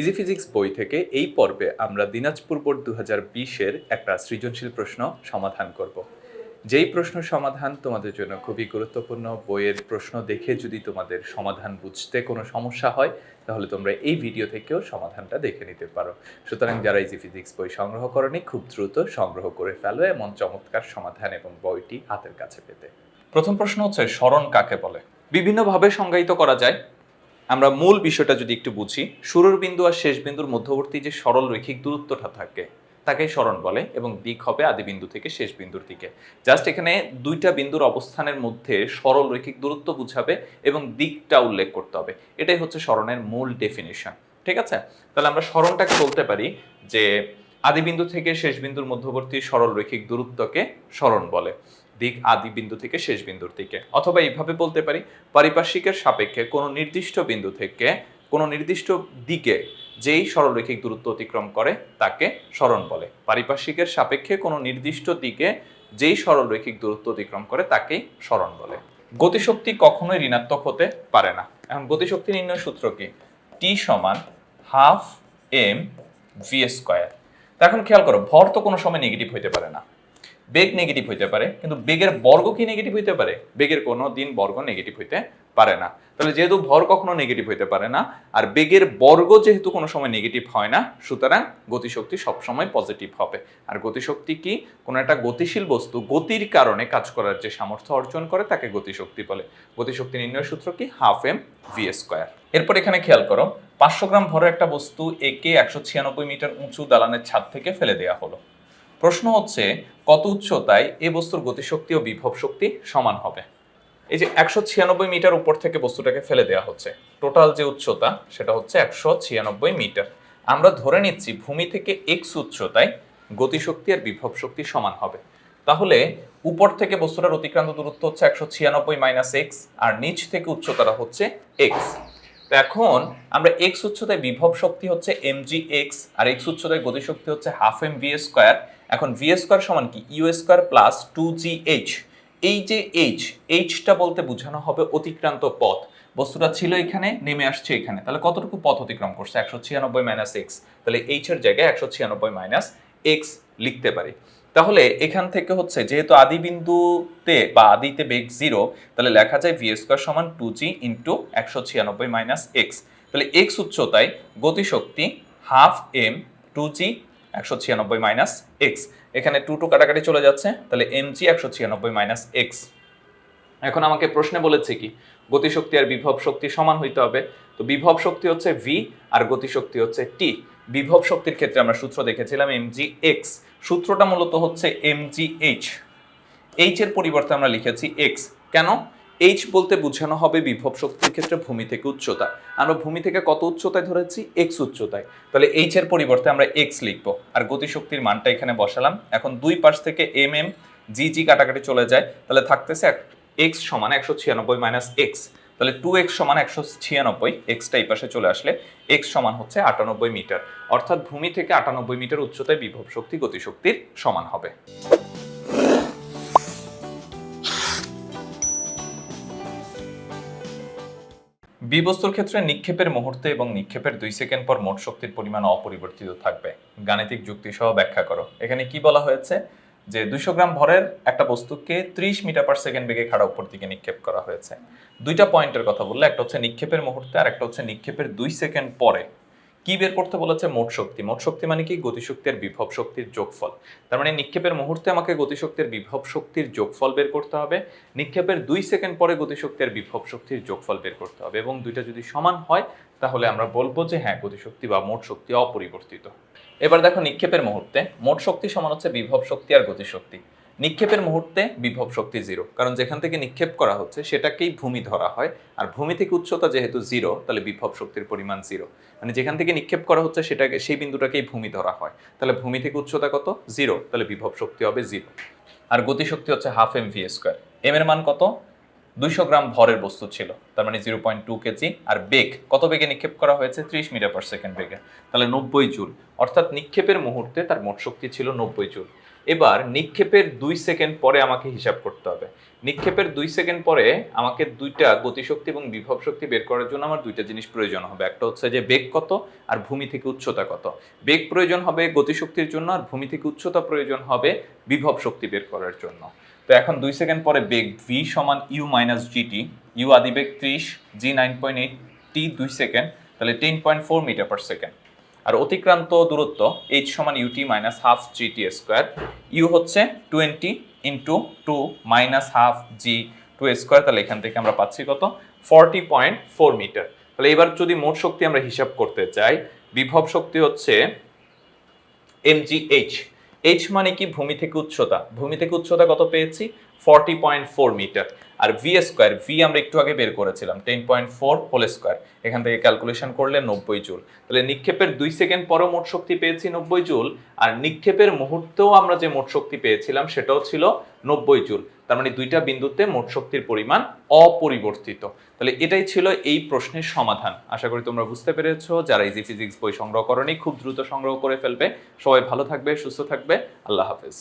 Easy physics বই থেকে এই পর্বে আমরা দিনাজপুর বোর্ড দু হাজার বিশের একটা সৃজনশীল প্রশ্ন সমাধান করব। যেই প্রশ্ন সমাধান তোমাদের জন্য খুবই গুরুত্বপূর্ণ, বইয়ের প্রশ্ন দেখে যদি তোমাদের সমাধান বুঝতে কোনো সমস্যা হয়, তাহলে তোমরা এই ভিডিও থেকেও সমাধানটা দেখে নিতে পারো। সুতরাং যারা ইজি ফিজিক্স বই সংগ্রহ করেনি, খুব দ্রুত সংগ্রহ করে ফেলো, এমন চমৎকার সমাধান এবং বইটি হাতের কাছে পেতে। প্রথম প্রশ্ন হচ্ছে, স্মরণ কাকে বলে? বিভিন্নভাবে সংজ্ঞায়িত করা যায়। আমরা মূল বিষয়টা যদি একটু বুঝি, শুরুর বিন্দু আর শেষ বিন্দুর মধ্যবর্তী যে সরল রৈখিক দূরত্বটা থাকে তাকে স্মরণ বলে এবং দিক হবে আদি বিন্দু থেকে শেষ বিন্দুর দিকে। জাস্ট এখানে দুইটা বিন্দুর অবস্থানের মধ্যে সরল রৈখিক দূরত্ব বুঝাবে এবং দিকটা উল্লেখ করতে হবে। এটাই হচ্ছে স্মরণের মূল ডেফিনেশন ঠিক আছে? তাহলে আমরা স্মরণটাকে বলতে পারি যে আদি বিন্দু থেকে শেষ বিন্দুর মধ্যবর্তী সরল রৈখিক দূরত্বকে স্মরণ বলে। দিক আদি বিন্দু থেকে শেষ বিন্দুর দিকে। অথবা এইভাবে বলতে পারি, পারিপার্শ্বিকের সাপেক্ষে কোনো নির্দিষ্ট বিন্দু থেকে কোনো নির্দিষ্ট দিকে যেই সরলরৈখিক দূরত্ব অতিক্রম করে তাকে স্মরণ বলে। পারিপার্শ্বিকের সাপেক্ষে কোনো নির্দিষ্ট দিকে যেই সরলরৈখিক দূরত্ব অতিক্রম করে তাকেই স্মরণ বলে। গতিশক্তি কখনোই ঋণাত্মক হতে পারে না। এখন গতিশক্তি নির্ণয় সূত্র কি? টি সমান হাফ এম ভি স্কোয়ার এখন খেয়াল করো, ভর তো কোনো সময় নেগেটিভ হইতে পারে না। বেগ নেগেটিভ হইতে পারে, কিন্তু বেগের বর্গ কি নেগেটিভ হইতে পারে? বেগের কোনো দিন বর্গ নেগেটিভ হইতে পারে না। তাহলে যেহেতু ভর কখনো নেগেটিভ হইতে পারে না, আর বেগের বর্গ যেহেতু কোনো সময় নেগেটিভ হয় না, সুতরাং গতিশক্তি সবসময় পজিটিভ হবে। আর গতিশক্তি কি? কোনো একটা গতিশীল বস্তু গতির কারণে কাজ করার যে সামর্থ্য অর্জন করে, তাকে গতিশক্তি বলে। গতিশক্তি নির্ণয় সূত্র কি? হাফ এম ভি স্কোয়ার এরপর এখানে খেয়াল করো, পাঁচশো গ্রাম ভরের একটা বস্তু একে একশো ছিয়ানব্বই মিটার উঁচু দালানের ছাদ থেকে ফেলে দেওয়া হলো। প্রশ্ন হচ্ছে, কত উচ্চতায় এ বস্তুর গতিশক্তি ও বিভব শক্তি সমান হবে? এই যে একশো ছিয়ানব্বই মিটার উপর থেকে বস্তুটাকে ফেলে দেওয়া হচ্ছে, টোটাল যে উচ্চতা সেটা হচ্ছে একশো ছিয়ানব্বই মিটার। আমরা ধরে নিচ্ছি ভূমি থেকে এক্স উচ্চতায় গতিশক্তি আর বিভব শক্তি সমান হবে। তাহলে উপর থেকে বস্তুটার অতিক্রান্ত দূরত্ব হচ্ছে একশো ছিয়ানব্বই মাইনাস এক্স আর নিচ থেকে উচ্চতাটা হচ্ছে এক্স তো এখন আমরা এক্স উচ্চতায় বিভব শক্তি হচ্ছে এম জি এক্স আর এক্স উচ্চতায় গতিশক্তি হচ্ছে হাফ এম ভি স্কোয়ার এখন ভি স্কোয়ার সমান কি? U square plus two G H এই যে এইচ এইচটা বলতে বোঝানো হবে অতিক্রান্ত পথ। বস্তুটা ছিল এখানে, নেমে আসছে এখানে। তাহলে কতটুকু পথ অতিক্রম করছে? একশো ছিয়ানব্বই মাইনাস এক্স তাহলে এইচ এর জায়গায় একশো ছিয়ানব্বই মাইনাস এক্স লিখতে পারি। তাহলে এখান থেকে হচ্ছে যেহেতু আদি বিন্দুতে বা আদিতে বেগ জিরো তাহলে লেখা যায় ভি স্কোয়ার সমান টু জি ইন্টু একশো ছিয়ানব্বই মাইনাস এক্স তাহলে এক্স উচ্চতায় গতিশক্তি হাফ এম টু জি একশো ছিয়ানব্বই মাইনাস এক্স এখানে টু টু কাটাকাটি চলে যাচ্ছে, তাহলে এম জি একশো ছিয়ানব্বই মাইনাস এক্স এখন আমাকে প্রশ্নে বলেছে কি, গতিশক্তি আর বিভব শক্তি সমান হইতে হবে। তো বিভব শক্তি হচ্ছে ভি আর গতিশক্তি হচ্ছে টি বিভব শক্তির ক্ষেত্রে আমরা সূত্র দেখেছিলাম এম জি এক্স সূত্রটা মূলত হচ্ছে এম জি এইচ এইচ এর পরিবর্তে আমরা লিখেছি এক্স কেন? এইচ বলতে বোঝানো হবে বিভব শক্তির ক্ষেত্রে ভূমি থেকে উচ্চতা। আমরা ভূমি থেকে কত উচ্চতায় ধরেছি? এক্স উচ্চতায়। তাহলে এইচ এর পরিবর্তে আমরা এক্স লিখব। আর গতিশক্তির মানটা এখানে বসালাম। এখন দুই পাশ থেকে এম এম জি জি কাটাকাটি চলে যায়। তাহলে থাকতেছে এক্স সমান একশো ছিয়ানব্বই মাইনাস এক্স তাহলে টু এক্স সমান একশো ছিয়ানব্বই এক্সটা এই পাশে চলে আসলে এক্স সমান হচ্ছে আটানব্বই মিটার। অর্থাৎ ভূমি থেকে আটানব্বই মিটার উচ্চতায় বিভব শক্তি গতিশক্তির সমান হবে। বিবস্তুর ক্ষেত্রে নিক্ষেপের মুহূর্তে এবং নিক্ষেপের দুই সেকেন্ড পর মোট শক্তির পরিমাণ অপরিবর্তিত থাকবে। গাণিতিক যুক্তি সহ ব্যাখ্যা করো। এখানে কি বলা হয়েছে? যে দুইশো গ্রাম ভরের একটা বস্তুকে ত্রিশ মিটার পার সেকেন্ড বেগে খাড়া উপর দিকে নিক্ষেপ করা হয়েছে। দুইটা পয়েন্টের কথা বললে, একটা হচ্ছে নিক্ষেপের মুহূর্তে আর একটা হচ্ছে নিক্ষেপের দুই সেকেন্ড পরে। কি বের করতে বলেছে? মোট শক্তি। মোট শক্তি মানে কি? গতিশক্তির বিভব শক্তির যোগফল। তার মানে নিক্ষেপের মুহূর্তে আমাকে গতিশক্তির বিভব শক্তির যোগফল বের করতে হবে। নিক্ষেপের দুই সেকেন্ড পরে গতিশক্তির বিভব শক্তির যোগফল বের করতে হবে এবং দুইটা যদি সমান হয়, তাহলে আমরা বলব যে হ্যাঁ গতিশক্তি বা মোট শক্তি অপরিবর্তিত। এবার দেখো নিক্ষেপের মুহূর্তে। মোট শক্তি সমান হচ্ছে বিভব শক্তি আর গতিশক্তি। নিক্ষেপের মুহূর্তে বিভব শক্তি জিরো কারণ যেখান থেকে নিক্ষেপ করা হচ্ছে সেটাকেই ভূমি ধরা হয়, আর ভূমি থেকে উচ্চতা যেহেতু জিরো তাহলে বিভব শক্তির পরিমাণ জিরো মানে যেখান থেকে নিক্ষেপ করা হচ্ছে সেটাকে, সেই বিন্দুটাকেই ভূমি ধরা হয়। তাহলে ভূমি থেকে উচ্চতা কত? জিরো তাহলে বিভব শক্তি হবে জিরো আর গতিশক্তি হচ্ছে half M V square M এর মান কত? দুইশো গ্রাম ভরের বস্তু ছিল। তার মানে zero point two K. G বেগ, কত বেগে নিক্ষেপ করা হয়েছে? ত্রিশ মিটার পার সেকেন্ড বেগে। তাহলে নব্বই জুল। অর্থাৎ নিক্ষেপের মুহূর্তে তার মোট শক্তি ছিল নব্বই জুল। এবার নিক্ষেপের দুই সেকেন্ড পরে আমাকে হিসাব করতে হবে। নিক্ষেপের দুই সেকেন্ড পরে আমাকে দুইটা গতিশক্তি এবং বিভব শক্তি বের করার জন্য আমার দুইটা জিনিস প্রয়োজন হবে। একটা হচ্ছে যে বেগ কত আর ভূমি থেকে উচ্চতা কত। বেগ প্রয়োজন হবে গতিশক্তির জন্য আর ভূমি থেকে উচ্চতা প্রয়োজন হবে বিভব শক্তি বের করার জন্য। তো এখন দুই সেকেন্ড পরে বেগ ভি সমান U minus G T U আদি বেগ ত্রিশ G nine point eight T দুই সেকেন্ড, তাহলে ten point four metre per second আর অতিক্রান্ত দূরত্ব এইচ সমান U T minus half G T square U হচ্ছে twenty into two minus half G two square তাহলে এখান থেকে আমরা পাচ্ছি কত? ফর্টি পয়েন্ট ফোর মিটার তাহলে এবার যদি মোট শক্তি আমরা হিসাব করতে চাই, বিভব শক্তি হচ্ছে এমজিএইচ এইচ মানে কি? ভূমি থেকে উচ্চতা। ভূমি থেকে উচ্চতা কত পেয়েছি? ফর্টি পয়েন্ট ফোর মিটার আর ভি স্কোয়ার ভি আমরা একটু আগে বের করেছিলাম ten point four whole square এখান থেকে ক্যালকুলেশন করলে নব্বই জুল তাহলে নিক্ষেপের দুই সেকেন্ড পরও মোট শক্তি পেয়েছি নব্বই জুল আর নিক্ষেপের মুহূর্তেও আমরা যে মোট শক্তি পেয়েছিলাম সেটাও ছিল নব্বই জুল তার মানে দুইটা বিন্দুতে মোট শক্তির পরিমাণ অপরিবর্তিত। তাহলে এটাই ছিল এই প্রশ্নের সমাধান। আশা করি তোমরা বুঝতে পেরেছ, যারা ইজি ফিজিক্স বই সংগ্রহ করনি, খুব দ্রুত সংগ্রহ করে ফেলবে। সবাই ভালো থাকবে, সুস্থ থাকবে। আল্লাহ হাফেজ।